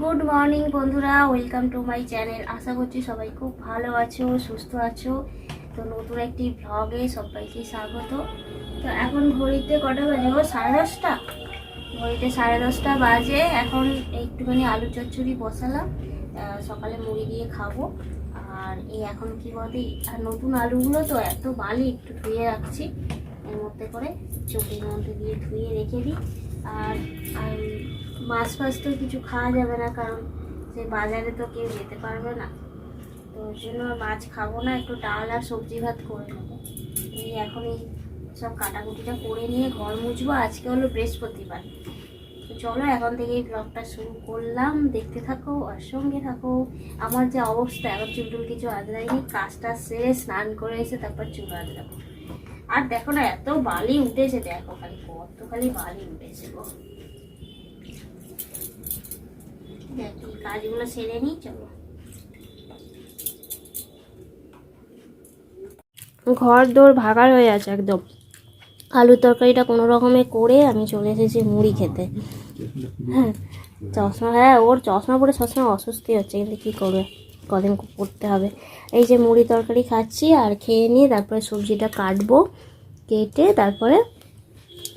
Good morning বন্ধুরা। Welcome to my channel আশা করছি সবাই খুব ভালো আছো, সুস্থ আছো। তো নতুন একটি ভ্লগে সবাইকে স্বাগত। তো এখন ঘড়িতে কটা বাজে ও সাড়ে দশটা? ঘড়িতে সাড়ে দশটা বাজে। এখন একটুখানি আলু চচ্চড়ি বসালাম। সকালে মুড়ি দিয়ে খাব। আর এই এখন কি বলে? আর নতুন আলুগুলো তো এত বালি, একটু ধুয়ে রাখছি। এর মধ্যে করে চোখের মধ্যে দিয়ে ধুয়ে রেখে দিই। আর আর মাছ ফাছ তো কিছু খাওয়া যাবে না, কারণ সে বাজারে তো কেউ যেতে পারবে না। তো ওই জন্য মাছ খাব না, একটু ডাল আর সবজি ভাত করে নেব। এই এখন এই সব কাটাকুটিটা করে নিয়ে ঘর মুছবো, আজকে হলো বৃহস্পতিবার। তো চলো এখন থেকে এই ব্লগটা শুরু করলাম। দেখতে থাকো আর সঙ্গে থাকো। আমার যে অবস্থা, এখন চুল টুল কিছু আজরাইনি কাজটা সেরে স্নান করে এসে তারপর চুল আজরাবো আর দেখো না, এত বালি উঠেছে, দেখো খালি, কত খালি বালি উঠেছে গো। কাজগুলো সেরে নিই, চলো। ঘর দৌড় ভাগার হয়ে আছে একদম। আলুর তরকারিটা কোনো রকমে করে আমি চলে এসেছি মুড়ি খেতে। হ্যাঁ চশমা হ্যাঁ ওর চশমা পরে সবসময় অস্বস্তি হচ্ছে, কিন্তু কী করবে? কদিন করতে হবে। এই যে মুড়ি তরকারি খাচ্ছি আর খেয়ে নিয়ে তারপরে সবজিটা কাটবো, কেটে তারপরে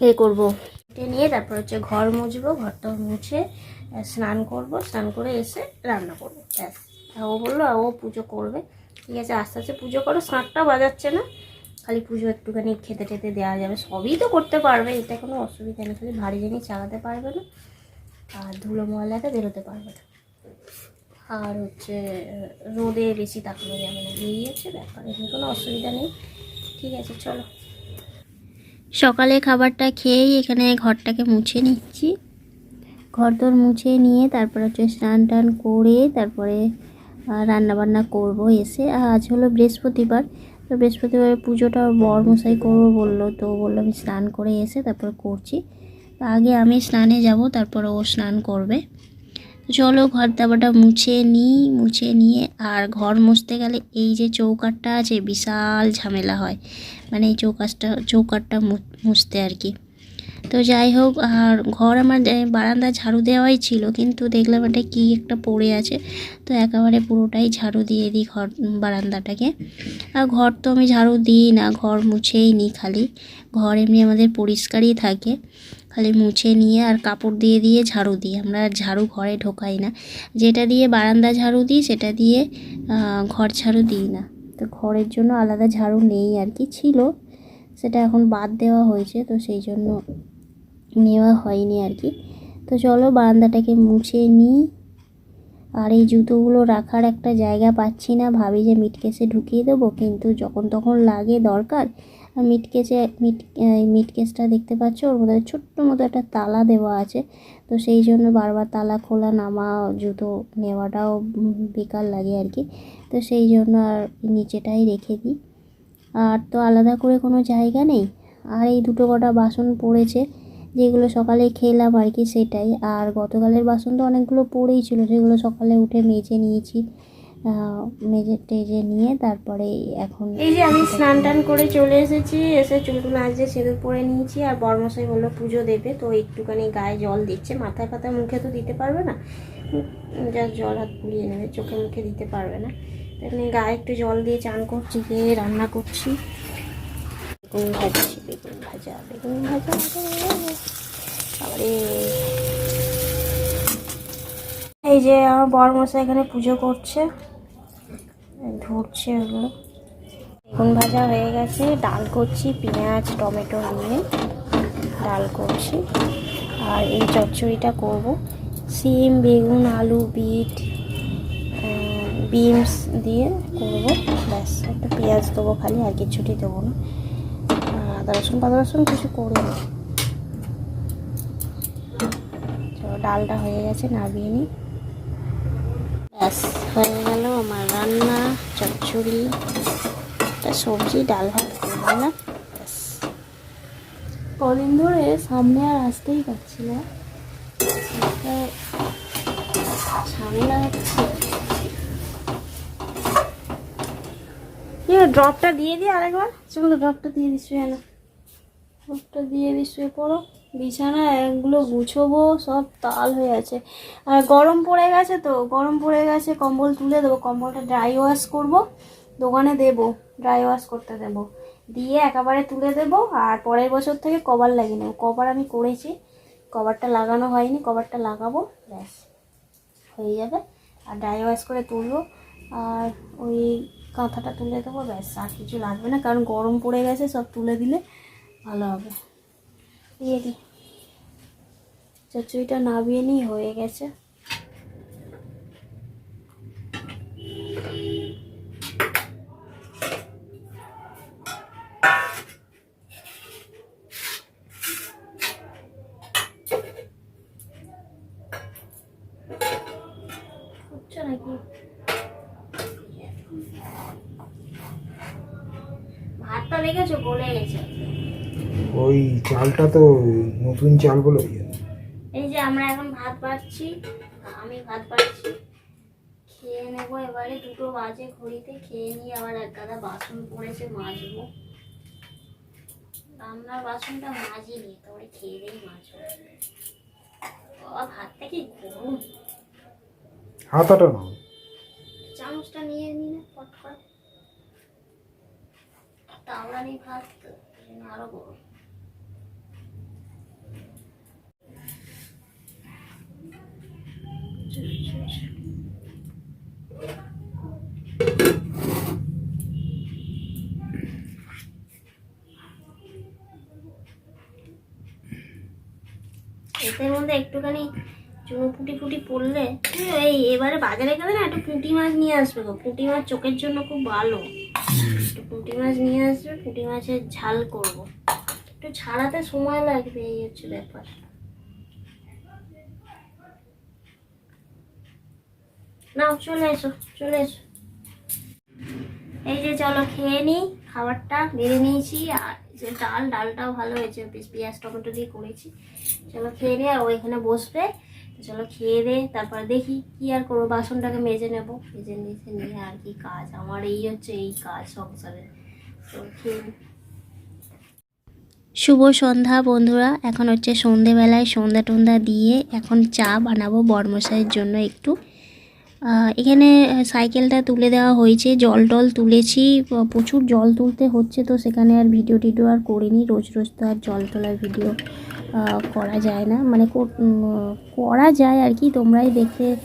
এ করব। কেটে নিয়ে তারপর হচ্ছে ঘর মুছবো ঘরটা মুছে স্নান করব, স্নান করে এসে রান্না করব ও বলল ও পুজো করবে। ঠিক আছে, আস্তে আস্তে পুজো করো, স্নানটাও বাজাচ্ছে না। খালি পুজো একটুখানি খেতে টেতে দেওয়া যাবে। সবই তো করতে পারবে, এটা কোনো অসুবিধা নেই, খালি ভারী জিনিস চালাতে পারবে না। আর ধুলো ময়লাতে বেরোতে পারবে না। আর হচ্ছে রোদে বেশি তাকানো যাবে না বেরিয়েছে ব্যাপার এখানে কোনো অসুবিধা নেই। ঠিক আছে, চলো। সকালে খাবারটা খেয়েই এখানে ঘরটাকে মুছে নিচ্ছি। ঘর তোর মুছে নিয়ে তারপর হচ্ছে স্নান টান করে তারপরে রান্না বান্না করব এসে। আজ হলো বৃহস্পতিবার, তো বৃহস্পতিবার পুজোটা বর মশাই করব বলল, তো বলল আমি স্নান করে এসে তারপর করছি। তো আগে আমি স্নানে যাব, তারপর ও স্নান করবে। তো চলো ঘর দাবাটা মুছে নিই, মুছে নিয়ে আর ঘর মুছতে গেলে এই যে চৌকাটটা আছে, বিশাল ঝামেলা হয়। মানে এই চৌকাটটা চৌকাটটা মুছতে আর কি। তো যাই হোক, আর ঘর আমার বারান্দা ঝাড়ু দেওয়াই ছিল, কিন্তু দেখলাম এটা কী একটা পড়ে আছে। তো একেবারে পুরোটাই ঝাড়ু দিয়ে দিই ঘর, বারান্দাটাকে। আর ঘর তো আমি ঝাড়ু দিই না, ঘর মুছেই নিই খালি। ঘর এমনি আমাদের পরিষ্কারই থাকে। খালি মুছে নিয়ে আর কাপড় দিয়ে দিয়ে ঝাড়ু দিই। আমরা আর ঝাড়ু ঘরে ঢোকাই না। যেটা দিয়ে বারান্দা ঝাড়ু দিই, সেটা দিয়ে ঘর ঝাড়ু দিই না। তো ঘরের জন্য আলাদা ঝাড়ু নেই আর কি। ছিল, সেটা এখন বাদ দেওয়া হয়েছে, তো সেই জন্য নেওয়া হয়নি আর কি। তো চলো বারান্দাটাকে মুছে নিই। আর এই জুতোগুলো রাখার একটা জায়গা পাচ্ছি না। ভাবি যে মিটকেসে ঢুকিয়ে দেবো, কিন্তু যখন তখন লাগে দরকার আর মিটকেসে মিট এই মিটকেসটা দেখতে পাচ্ছ? ওর মধ্যে ছোট্ট মতো একটা তালা দেওয়া আছে। তো সেই জন্য বারবার তালা খোলা, নামা, জুতো নেওয়াটাও বেকার লাগে আর কি। তো সেই জন্য আর নিচেটাই রেখে দিই। আর তো আলাদা করে কোনো জায়গা নেই। আর এই দুটো কটা বাসন পড়েছে, যেগুলো সকালে খেলাম আর কি সেটাই। আর গতকালের বাসন তো অনেকগুলো পড়েই ছিল, সেগুলো সকালে উঠে মেজে নিয়েছি। মেজে টেজে নিয়ে তারপরে এখন এই যে আমি স্নান টান করে চলে এসেছি, এসে চুলটুল আজকে সিঁদুর পরে নিয়েছি, আর বর্মশাই বলল পুজো দেবে, তো একটুখানি গায়ে জল দিচ্ছে, মাথায় পাতায় মুখে তো দিতে পারবে না? যা জল হাত পুড়িয়ে নেবে, চোখে মুখে দিতে পারবে না। তেমনি গায়ে একটু জল দিয়ে চান করছি, দিয়ে রান্না করছি। বেগুন ভাজছি বেগুন ভাজা বেগুন ভাজা আরে এই যে আমার বর মশাই এখানে পুজো করছে। ধরছে ওগুলো। বেগুন ভাজা হয়ে গেছে। ডাল করছি, পেঁয়াজ, টমেটো নিয়ে ডাল করছি। আর এই চচ্চড়িটা করব। সিম, বেগুন, আলু, বিট বিনস দিয়ে করব। ব্যাস, একটু পেঁয়াজ দেবো খালি, আর কিছুটি দেবো না। আদা রসুন পাদা রসুন কিছু করব ডালটা হয়ে গেছে, নামিয়ে নিই। ব্যাস। হয়ে গেল আমার রান্না, চচ্চড়ি সবজি, ডাল ভাত ব্যাস। কদিন ধরে সামনে আর আসতেই পারছি না। হচ্ছে। ড্রপটা দিয়ে দিই আরেকবার। চলো ড্রপটা দিয়ে দিস না ড্রপটা দিয়ে দিস পড়ো বিছানা এগুলো গুছোবো, সব তাল হয়ে আছে। আর গরম পড়ে গেছে তো, গরম পড়ে গেছে, কম্বল তুলে দেবো, কম্বলটা ড্রাই ওয়াশ করব, দোকানে দেবো ড্রাই ওয়াশ করতে দেবো। দিয়ে একেবারে তুলে দেবো, আর পরের বছর থেকে কভার লাগিয়ে নেব। কভার আমি করেছি, কভারটা লাগানো হয়নি, কভারটা লাগাবো, ব্যাস, হয়ে যাবে। আর ড্রাই ওয়াশ করে তুলবো, আর ওই কাঁথাটা তুলে দেবো, ব্যাস, আর কিছু লাগবে না, কারণ গরম পড়ে গেছে, সব তুলে দিলে ভালো হবে। দিয়ে দিই। চচ্চড়িটা নাবিয়ে নিই হয়ে গেছে। নাকি? গেছে। ওই চালটা তো নতুন চাল বলে আমরা এখন ভাত পাচ্ছি আমি ভাত পাচ্ছি খেয়ে নেব এবারে। দুটো বাজে ঘড়িতে। খেয়ে নিয়ে আবার এক গাদা বাসন পড়েছে মাজবো। রান্নার বাসনটা মাজিনি তোরে খেয়ে দেই মাজবো বাবা ভাতটা কি গরম? হাতাটা নাও। চামচটা নিয়ে নিলে পট করে তাওলা নেই ভাত আরও গরম। এদের মধ্যে একটুখানি চুনো ফুটি ফুটি পড়লে, এই এবারে বাজারে গেলে না একটু পুঁটি মাছ নিয়ে আসবে গো। পুঁটি মাছ চোখের জন্য খুব ভালো। একটু পুঁটি মাছ নিয়ে আসবে, পুঁটি মাছের ঝাল করব। একটু ছাড়াতে সময় লাগবে, এই হচ্ছে ব্যাপার। নাও, চলে এসো চলে এসো। এই যে চলো খেয়ে নিই খাবারটা বেড়ে নিয়েছি, আর যে ডাল, ডালটাও ভালো হয়েছে পেঁয়াজ, টমেটো দিয়ে করেছি। চলো খেয়ে নিয়ে আর ও এখানে বসবে। চলো খেয়ে দে, তারপর দেখি কি আর করব, বাসনটাকে মেজে নেব। মেজে নিতে নিয়ে আর কি কাজ, আমার এই হচ্ছে এই কাজ সংসারে। তো খেয়ে। শুভ সন্ধ্যা বন্ধুরা, এখন হচ্ছে সন্ধেবেলায় সন্ধ্যা টন্ধা দিয়ে এখন চা বানাবো বর্মশাইয়ের জন্য একটু। এখানে সাইকেলটা তুলে দেওয়া হয়েছে, জল টল তুলেছি প্রচুর জল তুলতে হচ্ছে তো, সেখানে আর ভিডিও টিডিও আর করিনি, রোজ রোজ তো আর জল তোলার ভিডিও করা যায় না মানে কর- যায় আর কি, তোমরাই দেখতে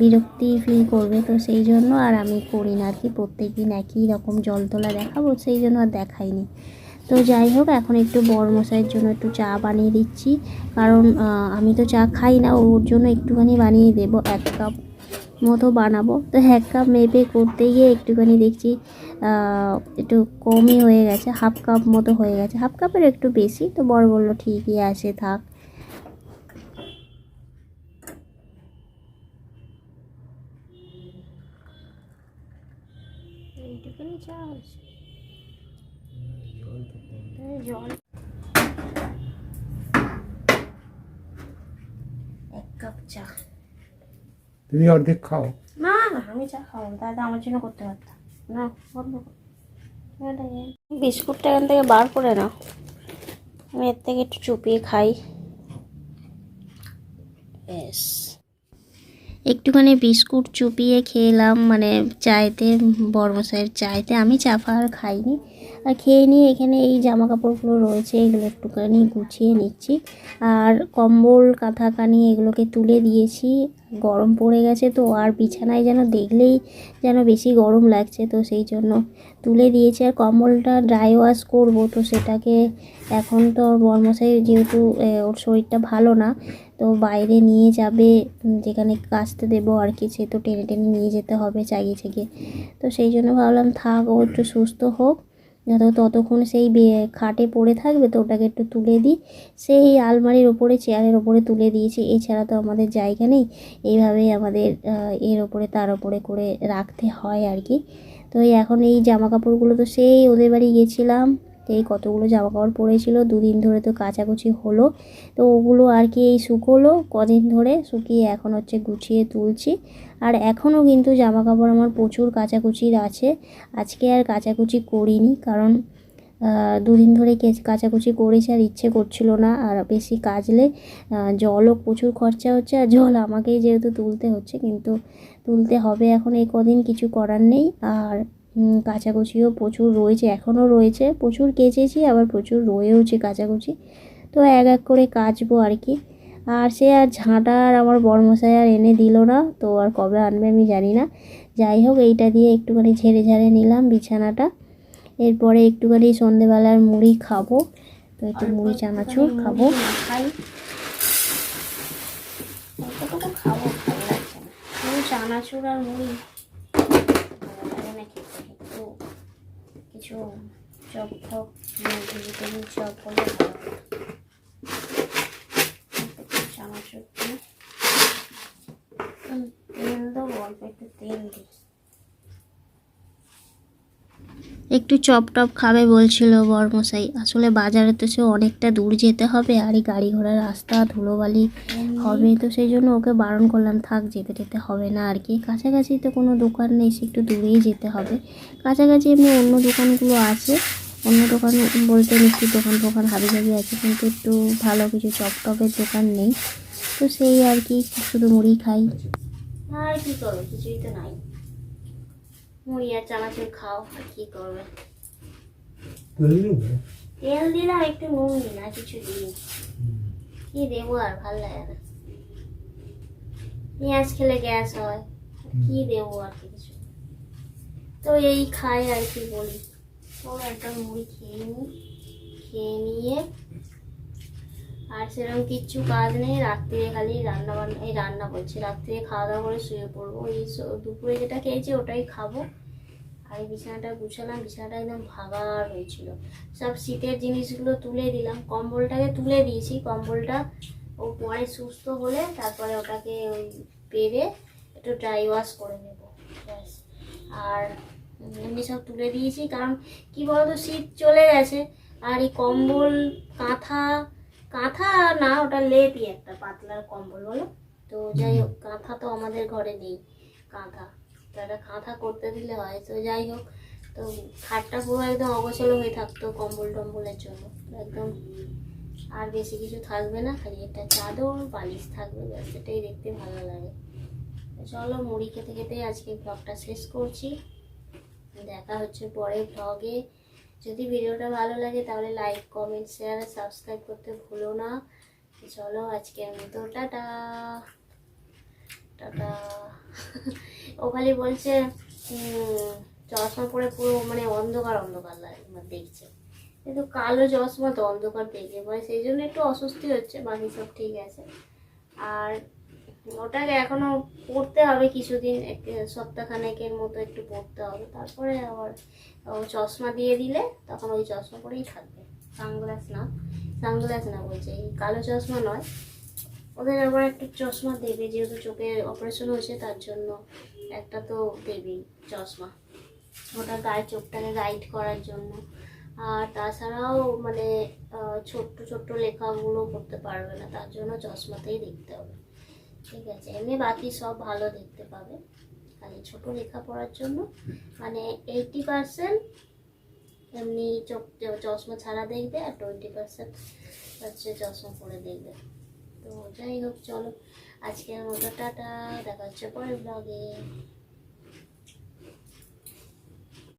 বিরক্তি ফিল করবে তো, সেই জন্য আর আমি করি না আর কি প্রত্যেক দিন একই রকম জল তোলা দেখাবো, সেই জন্য আর দেখাইনি। তো যাই হোক, এখন একটু বড় মশাইয়ের জন্য একটু চা বানিয়ে দিচ্ছি, কারণ আমি তো চা খাই না, ওর জন্য একটুখানি বানিয়ে দেবো, এক কাপ মতো বানাবো। তো এক কাপ মেপে করতে গিয়ে একটুখানি দেখছি একটু কমই হয়ে গেছে হাফ কাপ মতো হয়ে গেছে। হাফ কাপের একটু বেশি তো বড় বলল ঠিকই আছে থাক। জল এক কাপ চা তুমি অর্ধেক খাও। না না, আমি চা খাব দাদা আমার জন্য করতে পারতাম। না বিস্কুটটা এখান থেকে বার করে নাও। আমি এর থেকে একটু চুপিয়ে খাই। একটুখানি বিস্কুট চুপিয়ে খেলাম মানে চাইতে বর্মশাইয়ের চাইতে। আমি চা আর খাইনি। আর খেয়ে নিয়ে এখানে এই জামা কাপড়গুলো রয়েছে, এগুলো একটুখানি গুছিয়ে নিচ্ছি। আর কম্বল কাঁথা কানি এগুলোকে তুলে দিয়েছি। গরম পড়ে গেছে তো, আর বিছানায় যেন দেখলেই যেন বেশি গরম লাগছে তো সেই জন্য তুলে দিয়েছি। আর কম্বলটা ড্রাই ওয়াশ করব তো সেটাকে এখন তো বর্মশাই যেহেতু ওর শরীরটা ভালো না, তো বাইরে নিয়ে যাবে যেখানে কাচতে দেবো আর কি, সে তো টেনে টেনে নিয়ে যেতে হবে চাগিয়ে চাগিয়ে তো সেই জন্য ভাবলাম থাক, ও একটু সুস্থ হোক। যত ততক্ষণ সেই খাটে পড়ে থাকবে তো ওটাকে একটু তুলে দিই। সেই আলমারির ওপরে, চেয়ারের ওপরে তুলে দিয়েছি। এছাড়া তো আমাদের জায়গা নেই। এইভাবেই আমাদের এর ওপরে, তার ওপরে করে রাখতে হয় আর কি। তো এখন এই জামা কাপড়গুলো তো সেই ওদের বাড়ি গেছিলাম। তো এই কতগুলো জামা কাপড় পরেছিল দুদিন ধরে তো কাচাকুচি হলো। তো ওগুলো আর কি এই শুকোলো কদিন ধরে শুকিয়ে এখন হচ্ছে গুছিয়ে তুলছি। আর এখনও কিন্তু জামা কাপড় আমার প্রচুর কাচাকুচির আছে। আজকে আর কাচাকুচি করিনি কারণ দুদিন ধরে কেচ কাচাকুচি করেছি আর ইচ্ছে করছিল না আর বেশি আহ, জলও প্রচুর খরচা হচ্ছে আর জল আমাকেই যেহেতু তুলতে হচ্ছে কিন্তু তুলতে হবে এখন এই কদিন কিছু করার নেই। আর কাচাকুচিও প্রচুর রয়েছে এখনও রয়েছে প্রচুর কেচেছি আবার প্রচুর রয়েওছে কাচাকুচি। তো এক এক করে কাচবো আর কি। আর সে আর ঝাঁটা আর আমার বরমশাই আর এনে দিল না তো আর কবে আনবে আমি জানি না। যাই হোক এইটা দিয়ে একটুখানি ঝেড়ে ঝাড়ে নিলাম বিছানাটা। এরপরে একটুখানি সন্ধেবেলার মুড়ি খাব। তো একটু মুড়ি চানাচুর খাব। খাব? চানাচুর আর মুড়ি। লাগে একটু কিছু চপ ঠক ভেজিটেবিল চপ হলে চামচ তেল দেবো, অল্প একটু তেল দিই। একটু চপ টপ খাবে বলছিল বরমশাই। আসলে বাজারে তো সে অনেকটা দূর যেতে হবে, আর এই গাড়ি ঘোড়ার রাস্তা, ধুলোবালি হবে, তো সেই জন্য ওকে বারণ করলাম, থাক যেতে যেতে হবে না আর কি। কাছাকাছি তো কোনো দোকান নেই, সে একটু দূরেই যেতে হবে। কাছাকাছি এমনি অন্য দোকানগুলো আছে, অন্য দোকান বলতে মিষ্টির দোকান ফোকান হাবি জাবি আছে, কিন্তু একটু ভালো কিছু চপ টপের দোকান নেই। তো সেই আর কি, শুধু মুড়ি খাই। আর কি করবে, কিছুই তো নাই। মুড়ি আর চানাচুর খাও আর কি করবে? তেল দিলাম একটু নুন দিন আর কিছু দিই কি দেবো আর ভালো লাগে না। পেঁয়াজ খেলে গ্যাস হয় কি দেবো আর কিছু? তো এই খাই আর কি বলি। তো একটা মুড়ি খেয়ে নিই খেয়ে নিয়ে আর সেরকম কিচ্ছু কাজ নেই। রাত্রিরে খালি রান্না বান্না এই রান্না করছি। রাত্রিরে খাওয়া দাওয়া করে শুয়ে পড়ব। এই দুপুরে যেটা খেয়েছি ওটাই খাব। আর বিছানাটা গুছালাম। বিছানাটা একদম ভাগার হয়েছিল। সব শীতের জিনিসগুলো তুলে দিলাম। কম্বলটাকে তুলে দিয়েছি। কম্বলটা ও পরে সুস্থ হলে তারপরে ওটাকে ওই পেরে একটু ড্রাই ওয়াশ করে নেব। ব্যাস। আর এমনি সব তুলে দিয়েছি। কারণ কি বলতো? শীত চলে গেছে। আর এই কম্বল, কাঁথা কাঁথা না ওটা লেপই একটা পাতলার কম্বল বলো? তো যাই হোক কাঁথা তো আমাদের ঘরে নেই কাঁথা তো একটা কাঁথা করতে দিলে হয় তো যাই হোক। তো খাটটা পুরো একদম অগোছালো হয়ে থাকতো কম্বল টম্বলের জন্য। তো একদম আর বেশি কিছু থাকবে না খালি একটা চাদর বালিশ থাকবে ব্যাস এটাই দেখতে ভালো লাগে। চলো মুড়ি খেতে খেতে আজকে ব্লগটা শেষ করছি। দেখা হচ্ছে পরে ব্লগে যদি ভিডিওটা ভালো লাগে তাহলে লাইক কমেন্ট শেয়ার সাবস্ক্রাইব করতে ভুলো না। তো চলো আজকের মতো টাটা। টাটা। ও খালি বলছে চশমা পরে পুরো মানে অন্ধকার অন্ধকার লাগে মানে দেখছে। কিন্তু কালো চশমা তো অন্ধকার দেখে পরে সেই জন্য একটু অস্বস্তি হচ্ছে, বাকি সব ঠিক আছে। আর ওটাকে এখনও পড়তে হবে কিছুদিন সপ্তাহখানেকের মতো একটু পড়তে হবে। তারপরে আবার চশমা দিয়ে দিলে তখন ওই চশমা পরেই থাকবে। সানগ্লাস না সানগ্লাস না বলছে, এই কালো চশমা নয়। ওদের আবার একটা চশমা দেবে, যেহেতু চোখে অপারেশন হয়েছে, তার জন্য একটা তো দেবেই চশমা। ওটা গায়ে, চোখটাকে গাইড করার জন্য। আর তাছাড়াও মানে ছোট্ট ছোট্ট লেখাগুলো করতে পারবে না, তার জন্য চশমাতেই দেখতে হবে। ঠিক আছে এমনি বাকি সব ভালো দেখতে পাবে। খালি ছোট লেখা পড়ার জন্য মানে এইটি পার্সেন্ট এমনি চোখ, চশমা ছাড়া দেখবে আর টোয়েন্টি পার্সেন্ট হচ্ছে চশমা পরে দেখবে। তো যাই হোক, চলো, আজকের মতো টাটা, দেখা হচ্ছে পরের ব্লগে